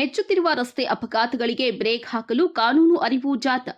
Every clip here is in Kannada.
ಹೆಚ್ಚುತ್ತಿರುವ ರಸ್ತೆ ಅಪಘಾತಗಳಿಗೆ ಬ್ರೇಕ್ ಹಾಕಲು ಕಾನೂನು ಅರಿವು ಜಾಥಾ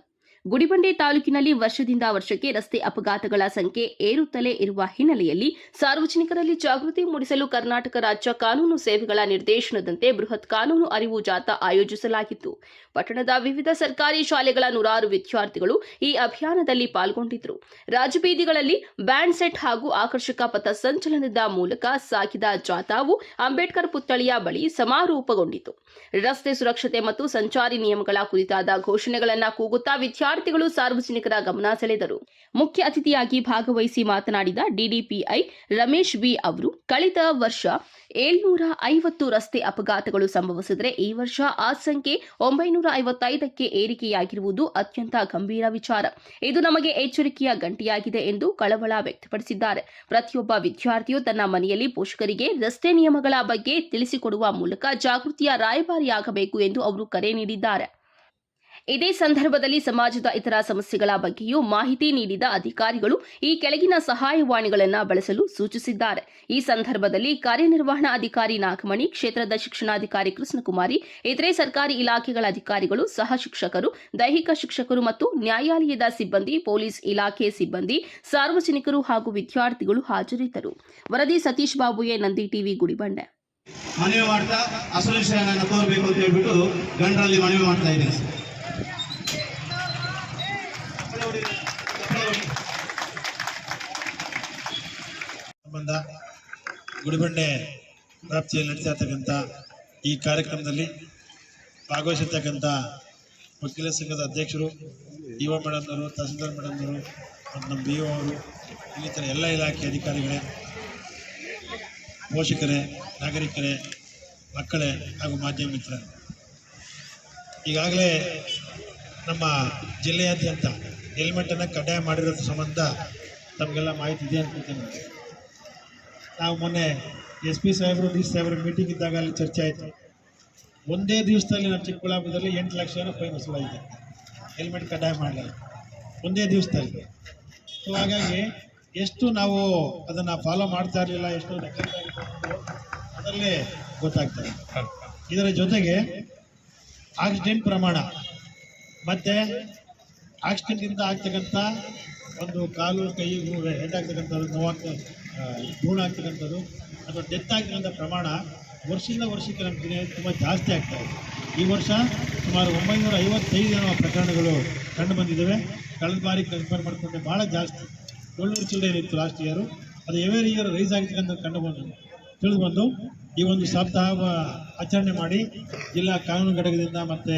ಗುಡಿಬಂಡೆ ತಾಲೂಕಿನಲ್ಲಿ ವರ್ಷದಿಂದ ವರ್ಷಕ್ಕೆ ರಸ್ತೆ ಅಪಘಾತಗಳ ಸಂಖ್ಯೆ ಏರುತ್ತಲೇ ಇರುವ ಹಿನ್ನೆಲೆಯಲ್ಲಿ ಸಾರ್ವಜನಿಕರಲ್ಲಿ ಜಾಗೃತಿ ಮೂಡಿಸಲು ಕರ್ನಾಟಕ ರಾಜ್ಯ ಕಾನೂನು ಸೇವೆಗಳ ನಿರ್ದೇಶನದಂತೆ ಬೃಹತ್ ಕಾನೂನು ಅರಿವು ಜಾಥಾ ಆಯೋಜಿಸಲಾಗಿತ್ತು. ಪಟ್ಟಣದ ವಿವಿಧ ಸರ್ಕಾರಿ ಶಾಲೆಗಳ ನೂರಾರು ವಿದ್ಯಾರ್ಥಿಗಳು ಈ ಅಭಿಯಾನದಲ್ಲಿ ಪಾಲ್ಗೊಂಡಿದ್ದರು ರಾಜಬೀದಿಗಳಲ್ಲಿ ಬ್ಯಾಂಡ್ ಸೆಟ್ ಹಾಗೂ ಆಕರ್ಷಕ ಪಥ ಸಂಚಲನದ ಮೂಲಕ ಸಾಗಿದ ಜಾಥಾವು ಅಂಬೇಡ್ಕರ್ ಪುತ್ಥಳಿಯ ಬಳಿ ಸಮಾರೋಪಗೊಂಡಿತು. ರಸ್ತೆ ಸುರಕ್ಷತೆ ಮತ್ತು ಸಂಚಾರಿ ನಿಯಮಗಳ ಕುರಿತಾದ ಘೋಷಣೆಗಳನ್ನು ಕೂಗುತ್ತಾ ವಿದ್ಯಾರ್ಥಿಗಳು ಸಾರ್ವಜನಿಕರ ಗಮನ ಸೆಳೆದರು. ಮುಖ್ಯ ಅತಿಥಿಯಾಗಿ ಭಾಗವಹಿಸಿ ಮಾತನಾಡಿದ ಡಿಡಿಪಿಐ ರಮೇಶ್ ಬಿ ಅವರು, ಕಳೆದ ವರ್ಷ ಏಳ್ನೂರ ಐವತ್ತು ರಸ್ತೆ ಅಪಘಾತಗಳು ಸಂಭವಿಸಿದರೆ ಈ ವರ್ಷ ಆ ಸಂಖ್ಯೆ ಒಂಬೈನೂರ ಐವತ್ತೈದಕ್ಕೆ ಏರಿಕೆಯಾಗಿರುವುದು ಅತ್ಯಂತ ಗಂಭೀರ ವಿಚಾರ. ಇದು ನಮಗೆ ಎಚ್ಚರಿಕೆಯ ಗಂಟೆಯಾಗಿದೆ ಎಂದು ಕಳವಳ ವ್ಯಕ್ತಪಡಿಸಿದ್ದಾರೆ. ಪ್ರತಿಯೊಬ್ಬ ವಿದ್ಯಾರ್ಥಿಯು ತನ್ನ ಮನೆಯಲ್ಲಿ ಪೋಷಕರಿಗೆ ರಸ್ತೆ ನಿಯಮಗಳ ಬಗ್ಗೆ ತಿಳಿಸಿಕೊಡುವ ಮೂಲಕ ಜಾಗೃತಿಯ ರಾಯಭಾರಿಯಾಗಬೇಕು ಎಂದು ಅವರು ಕರೆ ನೀಡಿದ್ದಾರೆ. ಇದೇ ಸಂದರ್ಭದಲ್ಲಿ ಸಮಾಜದ ಇತರ ಸಮಸ್ಯೆಗಳ ಬಗ್ಗೆಯೂ ಮಾಹಿತಿ ನೀಡಿದ ಅಧಿಕಾರಿಗಳು ಈ ಕೆಳಗಿನ ಸಹಾಯವಾಣಿಗಳನ್ನು ಬಳಸಲು ಸೂಚಿಸಿದ್ದಾರೆ. ಈ ಸಂದರ್ಭದಲ್ಲಿ ಕಾರ್ಯನಿರ್ವಹಣಾ ಅಧಿಕಾರಿ ನಾಗಮಣಿ, ಕ್ಷೇತ್ರದ ಶಿಕ್ಷಣಾಧಿಕಾರಿ ಕೃಷ್ಣಕುಮಾರಿ, ಇತರೆ ಸರ್ಕಾರಿ ಇಲಾಖೆಗಳ ಅಧಿಕಾರಿಗಳು, ಸಹ ಶಿಕ್ಷಕರು, ದೈಹಿಕ ಶಿಕ್ಷಕರು ಮತ್ತು ನ್ಯಾಯಾಲಯದ ಸಿಬ್ಬಂದಿ, ಪೊಲೀಸ್ ಇಲಾಖೆ ಸಿಬ್ಬಂದಿ, ಸಾರ್ವಜನಿಕರು ಹಾಗೂ ವಿದ್ಯಾರ್ಥಿಗಳು ಹಾಜರಿದ್ದರು. ವರದಿ ಸತೀಶ್ ಬಾಬುಯೇ, ನಂದಿ ಟಿವಿ, ಗುಡಿಬಂಡೆ. ಮನವಿ ಮಾಡ್ತಾ ಅಸೋಸಿಯೇಷನ್ ಅಂತ ಹೇಳ್ಬಿಟ್ಟು ಗಂಡರಲ್ಲಿ ಮನವಿ ಮಾಡ್ತಾ ಇದ್ದೀನಿ. ಸಂಬಂಧ ಗುಡಿಬಂಡೆ ವ್ಯಾಪ್ತಿಯಲ್ಲಿ ನಡೀತಾ ಇರ್ತಕ್ಕಂಥ ಈ ಕಾರ್ಯಕ್ರಮದಲ್ಲಿ ಭಾಗವಹಿಸಿರ್ತಕ್ಕಂಥ ವಕೀಲ ಸಂಘದ ಅಧ್ಯಕ್ಷರು ಇಒ ಮೇಡಮ್ನವರು ತಹಸೀಲ್ದಾರ್ ಮೇಡಮ್ನವರು ಮತ್ತು ನಮ್ಮ ಬಿ ಒ ಅವರು ಇನ್ನಿತರ ಎಲ್ಲ ಇಲಾಖೆ ಅಧಿಕಾರಿಗಳೇ, ಪೋಷಕರೇ, ನಾಗರಿಕರೇ, ಮಕ್ಕಳೇ ಹಾಗೂ ಮಾಧ್ಯಮ ಮಿತ್ರರೇ. ಈಗಾಗಲೇ ನಮ್ಮ ಜಿಲ್ಲೆಯಾದ್ಯಂತ ಹೆಲ್ಮೆಟನ್ನು ಕಡ್ಡಾಯ ಮಾಡಿರೋ ಸಂಬಂಧ ತಮಗೆಲ್ಲ ಮಾಹಿತಿ ಇದೆ ಅನ್ಕೊತೀನಿ ನಾವು ಮೊನ್ನೆ ಎಸ್ ಪಿ ಸಾಹೇಬರು ಡಿ ಸಾಹೇಬರ ಮೀಟಿಂಗ್ ಇದ್ದಾಗ ಅಲ್ಲಿ ಚರ್ಚೆ ಆಯಿತು. ಒಂದೇ ದಿವಸದಲ್ಲಿ ನಮ್ಮ ಚಿಕ್ಕಬಳ್ಳಾಪುರದಲ್ಲಿ ಎಂಟು ಲಕ್ಷ ಏನೋ ಫೈನ್ ವಸೂಲಾಗಿದೆ. ಹೆಲ್ಮೆಟ್ ಕಡ್ಡಾಯ ಮಾಡಲಿಲ್ಲ. ಒಂದೇ ದಿವಸದಲ್ಲಿ. ಸೊ ಹಾಗಾಗಿ ಎಷ್ಟು ನಾವು ಅದನ್ನು ಫಾಲೋ ಮಾಡ್ತಾ ಇರಲಿಲ್ಲ, ಎಷ್ಟು ಅದರಲ್ಲಿ ಗೊತ್ತಾಗ್ತದೆ. ಇದರ ಜೊತೆಗೆ ಆಕ್ಸಿಡೆಂಟ್ ಪ್ರಮಾಣ, ಮತ್ತು ಆಕ್ಸಿಡೆಂಟಿಂದ ಆಗ್ತಕ್ಕಂಥ ಒಂದು ಕಾಲು, ಕೈ ಹೆಡ್ ಆಗ್ತಕ್ಕಂಥದ್ದು ನೋವಾಗ್ತ ಭ್ರೂಣ ಆಗ್ತಕ್ಕಂಥದ್ದು ಅಥವಾ ಡೆತ್ ಆಗಿರೋಂಥ ಪ್ರಮಾಣ ವರ್ಷದಿಂದ ವರ್ಷಕ್ಕೆ ನಮ್ಮ ದಿನ ತುಂಬ ಜಾಸ್ತಿ ಆಗ್ತಾ ಇದೆ. ಈ ವರ್ಷ ಸುಮಾರು ಒಂಬೈನೂರ ಐವತ್ತೈದು ಜನ ಪ್ರಕರಣಗಳು ಕಂಡು ಬಂದಿದ್ದಾವೆ. ಕಳೆದ ಬಾರಿ ಕಂಪೇರ್ ಮಾಡಿಕೊಂಡ್ರೆ ಭಾಳ ಜಾಸ್ತಿ. ಏಳ್ನೂರು ಚಿಲ್ಲರೆ ಇತ್ತು ಲಾಸ್ಟ್ ಇಯರು ಅದು ಎವೇರ್ ಇಯರ್ ರೈಸ್ ಆಗ್ತಕ್ಕಂಥ ಕಂಡು ಬಂದು, ತಿಳಿದು ಬಂದು ಈ ಒಂದು ಸಪ್ತಾಹ ಆಚರಣೆ ಮಾಡಿ ಜಿಲ್ಲಾ ಕಾನೂನು ಘಟಕದಿಂದ ಮತ್ತು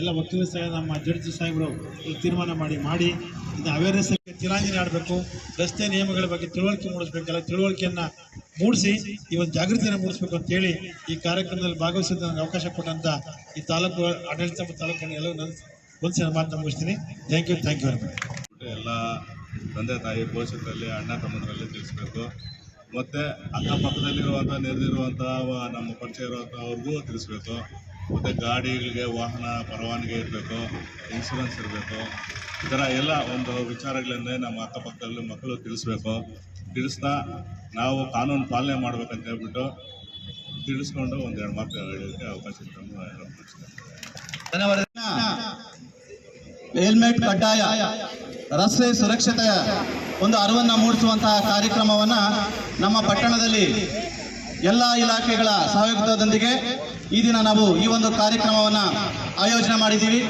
ಎಲ್ಲ ವಕೀಲ ಸಹ ನಮ್ಮ ಜಡ್ಜ್ ಸಾಹೇಬರು ತೀರ್ಮಾನ ಮಾಡಿ ಮಾಡಿ ಇದನ್ನ ಅವೇರ್ನೆಸ್ ತಿಲಾಂಜಲಿ ಆಡಬೇಕು. ರಸ್ತೆ ನಿಯಮಗಳ ಬಗ್ಗೆ ತಿಳುವಳಿಕೆ ಮೂಡಿಸ್ಬೇಕಲ್ಲ ತಿಳುವಳಿಕೆಯನ್ನು ಮೂಡಿಸಿ ಈ ಒಂದು ಜಾಗೃತಿಯನ್ನು ಮೂಡಿಸ್ಬೇಕು ಅಂತೇಳಿ ಈ ಕಾರ್ಯಕ್ರಮದಲ್ಲಿ ಭಾಗವಹಿಸಿದ ನನಗೆ ಅವಕಾಶ ಕೊಟ್ಟಂಥ ಈ ತಾಲೂಕು ಆಡಳಿತ ಮತ್ತು ತಾಲೂಕಿನ ಎಲ್ಲರೂ ನನ್ನ ಒಂದು ಮಾತನ್ನು ಮುಗಿಸ್ತೀನಿ. Thank you thank you very ಎಲ್ಲ ತಂದೆ ತಾಯಿ ಪೋಷಕರಲ್ಲಿ ಅಣ್ಣ ತಮ್ಮದರಲ್ಲಿ ತಿಳಿಸ್ಬೇಕು. ಮತ್ತು ಅಕ್ಕಪಕ್ಕದಲ್ಲಿರುವಂಥ, ನೆರೆದಿರುವಂಥ ನಮ್ಮ ಪರಿಚಯ ಇರುವಂಥವ್ರಿಗೂ ತಿಳಿಸ್ಬೇಕು. ಮತ್ತು ಗಾಡಿಗಳಿಗೆ ವಾಹನ ಪರವಾನಗಿ ಇರಬೇಕು ಇನ್ಶೂರೆನ್ಸ್ ಇರಬೇಕು. ಈ ಥರ ಎಲ್ಲ ಒಂದು ವಿಚಾರಗಳನ್ನೇ ನಮ್ಮ ಅಕ್ಕಪಕ್ಕದಲ್ಲಿ ಮಕ್ಕಳು ತಿಳಿಸ್ಬೇಕು. ತಿಳಿಸ್ತಾ ನಾವು ಕಾನೂನು ಪಾಲನೆ ಮಾಡ್ಬೇಕಂತ ಹೇಳ್ಬಿಟ್ಟು ತಿಳಿಸ್ಕೊಂಡು ಒಂದೆರಡು ಮಾತು ಹೇಳೋಕ್ಕೆ ಅವಕಾಶ ಹೆಲ್ಮೆಟ್ ಕಡ್ಡಾಯ. ರಸ್ತೆ ಸುರಕ್ಷತೆಯ ಒಂದು ಅರಿವನ್ನು ಮೂಡಿಸುವಂತಹ ಕಾರ್ಯಕ್ರಮವನ್ನು ನಮ್ಮ ಪಟ್ಟಣದಲ್ಲಿ ಎಲ್ಲ ಇಲಾಖೆಗಳ ಸಹಯೋಗದೊಂದಿಗೆ ಈ ದಿನ ನಾವು ಈ ಒಂದು ಕಾರ್ಯಕ್ರಮವನ್ನು ಆಯೋಜನೆ ಮಾಡಿದ್ದೀವಿ.